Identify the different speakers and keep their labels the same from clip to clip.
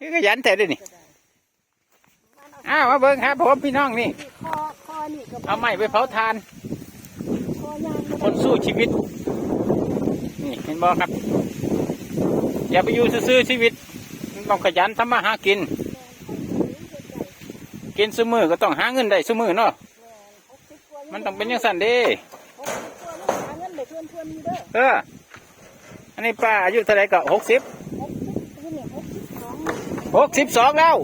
Speaker 1: นี่ก็ยันแต่ด้วยนี่อ้าวมาเบิ่งครับผมพี่น้องนี่
Speaker 2: คอคอนี่ก็
Speaker 1: เอาไม้ไปเผาทาน
Speaker 2: คอยาง
Speaker 1: คนสู้ชีวิต นี่เห็นบ่ครับ อย่าไปอยู่ซื่อๆชีวิตต้องขยันทำมาหากิน กินซื้อมือก็ต้องหาเงินได้ซื้อมือเนาะมันต้องเป็นอย่างสั้นเด้
Speaker 2: หาเงินได้เพื่อนเพื่อนนี่เด้อ
Speaker 1: เออ อันนี้ป้าอายุเท่าไหรก็หกสิบ
Speaker 2: หกสิบนี่เนี่ยหกสิบสอง
Speaker 1: หกสิบสองแล้ว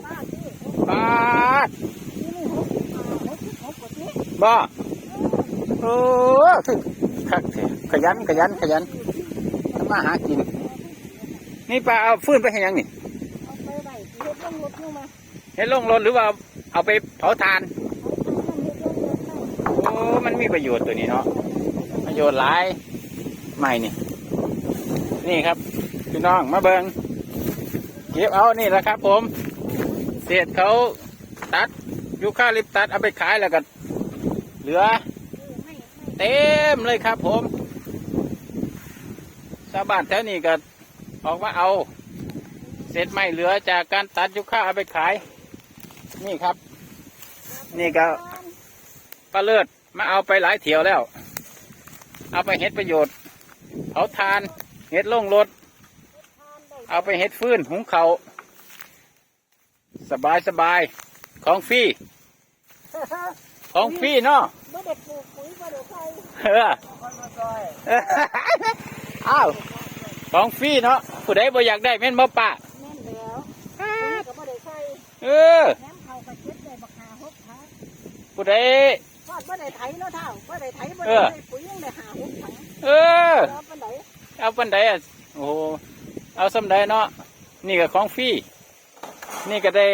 Speaker 2: ป้าที่
Speaker 1: ป้าด
Speaker 2: นี่หกสิบห้าหกสิบหกกว่าที่
Speaker 1: บ่โอ้คือคักแท้ขยันขยันขยันทำมาหากิน นี่ป้าเอาฟืนไปให้ยังนี่
Speaker 2: เอาไปไว้ที่เฮ็ดลงรถนู่นมา
Speaker 1: ให้ลงรถหรือว่าเอาไปเผาทาน
Speaker 2: เอาไปทำเฮ็ดลงรถเข้า
Speaker 1: โอ้ มันมีประโยชน์ตัวนี้เนาะ ประโยชน์หลายไม่นี่ นี่ครับ พี่น้องมาเบิง เก็บเอานี่แหละครับ ผม เศษเขาตัดยูคาลิปตัดเอาไปขายแล้วก็เหลือ เต็มเลยครับ ผมชาวบ้านแถวนี้ก็ออกมาเอา เศษไม้เหลือจากการตัดยูคาเอาไปขาย นี่ครับ นี่ก็ป้าเลิศมาเอาไปหลายเที่ยวแล้ว เอาไปเฮ็ดประโยชน์ เอาทานเฮ็ดล่งรถ เอาไปเฮ็ดฟืนหุงเขาวสบายสบายของฟรีของฟรีเนาะ
Speaker 2: บ่ได้ปลูกปุ๋ยบ่ได้ใส่
Speaker 1: เอออ้าวของฟรีเนาะผู้ใดบ่อยากได้แม่นบ่ป้า
Speaker 2: แม่นแล้วปุ๋ยก็บ่ได้ใส่
Speaker 1: เออ
Speaker 2: แหนมเขาก็เก็บได้บักหาหกถัง
Speaker 1: ผู้ใด
Speaker 2: ทอดบ่ได้ไถเนาะเท่าบ่ได้ไถบ่
Speaker 1: เอ
Speaker 2: ได้
Speaker 1: อ
Speaker 2: ใส่ปุ๋ยยังได้หาหกถัง
Speaker 1: เออ
Speaker 2: แล้วปานใด
Speaker 1: เอาปันใดอะโอ้โห เอาสำใดเนาะนี่ก็ของฟรีนี่ก็ได้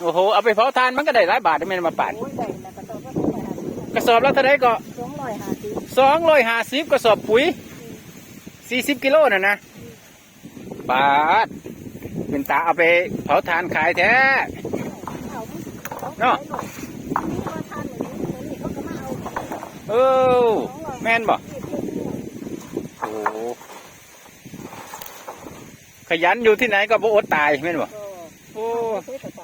Speaker 1: โอ้โหเอาไปเผาทานมันก็ได้หลายบาทได้แม่นมาป่าน
Speaker 2: โอ้ยได้แล้วก็ต้องก็ต้องไปหาซื้อก
Speaker 1: ระสอบและเท่าไรก็
Speaker 2: สองร้อยห้าสิบ
Speaker 1: สองร้อยห้าสิบกระสอบปุ๋ยสี่สิบกิโลน่ะนะบาทเป็นตาเอาไปเผาทานขายแท้
Speaker 2: เนาะนี่ว่าทานอย่างนี้ตัวนี้เอ
Speaker 1: เอแม่นบ่
Speaker 2: ที่เพิ่นเนี่ย
Speaker 1: โอ้ ขยันอยู่ที่ไหนก็บ่อดตายแม่นบ่
Speaker 2: ก็
Speaker 1: โอ้
Speaker 2: เทศไป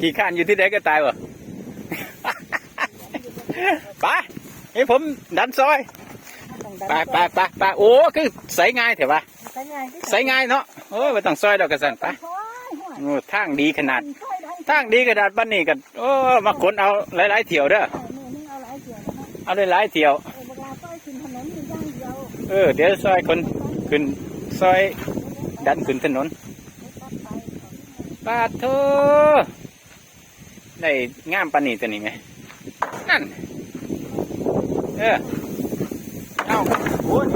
Speaker 1: ขี่ข้านอยู่ที่ไหนก็ตายบ่ไปให้ผมดันซอยไปไปไปไปโอ้คือใส่ง่ายเถอะวะ
Speaker 2: ใส่ง่าย
Speaker 1: ใส่ง่ายเนาะโอ้ไม่ต้องซอยดอกกระสันไป
Speaker 2: โอ้ยห่วย
Speaker 1: โอ้ทางดีขนาด
Speaker 2: ช่วยได้
Speaker 1: ทางดีขนาดบ้านนี้กันโอ้มาขนเอาหลายๆเที่ยวเด้อ
Speaker 2: เออนี่นี่เอาหลายเดียวนะฮะ
Speaker 1: เอาหลายๆเที่ยว
Speaker 2: เออเวลาต้อยขึ้นถนนมีอย่างเดียว
Speaker 1: เออเดี๋ยวซอยคนขึ้นซอย ดันขึ้นถนนปาโทได้งามปานีตัวนี้ไหมนั่น เออเอ้าโอ้ย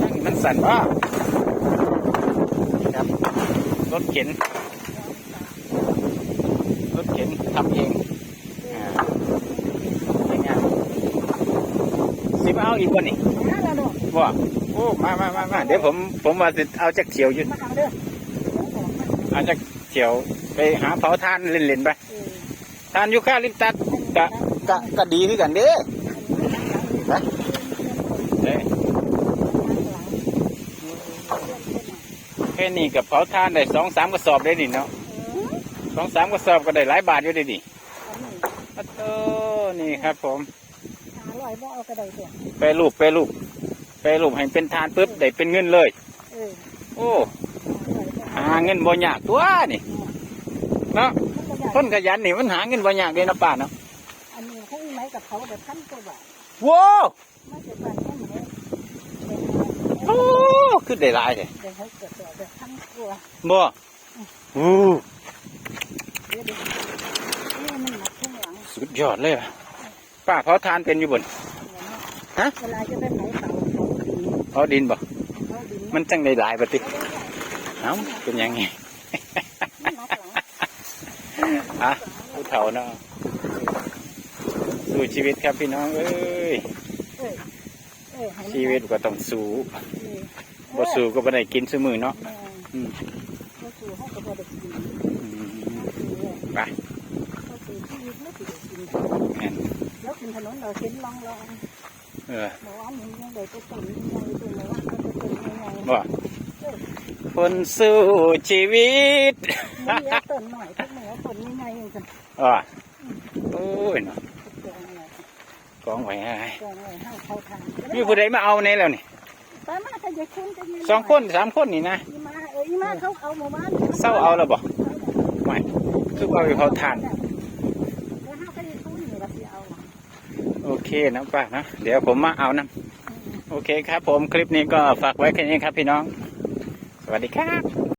Speaker 1: นั่นมันสั่นว่าครับรถเข็น รถเข็นทำเองอ่าสวยงามสิบเอาอีกวันนี้
Speaker 2: นั่นแหละเนาะ
Speaker 1: ว่าโอ้มามามามาเดี๋ยวผมผมมาจะเอาจากเขียวอยืน
Speaker 2: มาเอาเด้อ
Speaker 1: เอาจากเขียวไปหาเผาทานเล่นๆไป
Speaker 2: เออ
Speaker 1: ทานอยูค่าลิปตัดกะกะกะดีคือกันเด้อนะเด้อแค่นี้กับเผาทานได้สองสามกระสอบได้ดิเนาะสองสามกระสอบก็ได้หลายบาทอยู่ได้ดิโอ้โหนี่ครับผม
Speaker 2: หาลอยบ่เอากระไดเด้อ
Speaker 1: ไปรูปไปรูป ไปรูปให้เป็นทานปุ๊บได้เป็นเงินเลย
Speaker 2: เออ
Speaker 1: โอ้หาเงินบ่ยากตัวนี่เนาะคนขยันนี่มันหาเงินบ่ยากเลยนะป้าเนาะ
Speaker 2: อันนี้เขาอีไหมกับเขาแบบพันกว่าบาท
Speaker 1: ว้าว
Speaker 2: มาจากบ้านแค่ไหน
Speaker 1: โอ้คือได้หลายเลย
Speaker 2: เดี๋ยวเขาเกิดตัวแบบพันกว่า
Speaker 1: บ่อู้
Speaker 2: เดี๋ยวเดี๋ยวนี่มันหนักข้างหลัง
Speaker 1: สุดยอดเลยว่ะป้าเผาทานเป็นอยู่บน ฮะ
Speaker 2: เวลาจะไปเผาเตา เขาดิน
Speaker 1: เผาดินบ่
Speaker 2: เขาดิน
Speaker 1: มันจังได้หลายปฏิเอ้าเป็นยังไง
Speaker 2: มันหนักหลัง
Speaker 1: อะผู้เฒ่าเนาะสู้ชีวิตครับพี่น้องเอ้ย
Speaker 2: เออเออให้มัน
Speaker 1: ชีวิตก็ต้องสู้
Speaker 2: เออ
Speaker 1: บ่สู้ก็บ่ได้กินซุมือเนาะ
Speaker 2: แม่
Speaker 1: อืม
Speaker 2: เขาสู่เขาก็บ่ได้กิน
Speaker 1: อืม
Speaker 2: เขาสู่เนี่ย
Speaker 1: ไป
Speaker 2: เขาสู่ชีวิตไม่ได้กิน
Speaker 1: แม่น
Speaker 2: แล้วขึ้นถนนเราเห็นลองลอง
Speaker 1: เออ
Speaker 2: บอกว่ามันยังได้ไปตุ่นยังไงตุ่นเลยว่าเขาจะตุ่นยังไง
Speaker 1: บ่คนสู้ชีวิต
Speaker 2: มันเหลือต้นหน่อยทุกหน่อยต้นนี้ไงยังกัน
Speaker 1: อ๋อโอ้ยเนาะ
Speaker 2: แกงอะไร
Speaker 1: กองไว้ให้
Speaker 2: แกงอะไรให้เขาทาน
Speaker 1: มีผู้ใดมาเอาในแล้วนี่
Speaker 2: ตามาถ้าจะคุ้นจะยืน
Speaker 1: สองคนสามคนนี่นะ
Speaker 2: อีมาเอออีมาเขาเอาหมู่บ้าน
Speaker 1: เศร้าเอาแล้วบ่ไม่คือว่าเขาทาน
Speaker 2: แล้วห้าก็ยังคุ้นอยู่กับที่เอา
Speaker 1: โอเค นะป้านะ เดี๋ยวผมมาเอานะโอเคครับ ผมคลิปนี้ก็ฝากไว้แค่นี้ครับ พี่น้อง สวัสดีครับ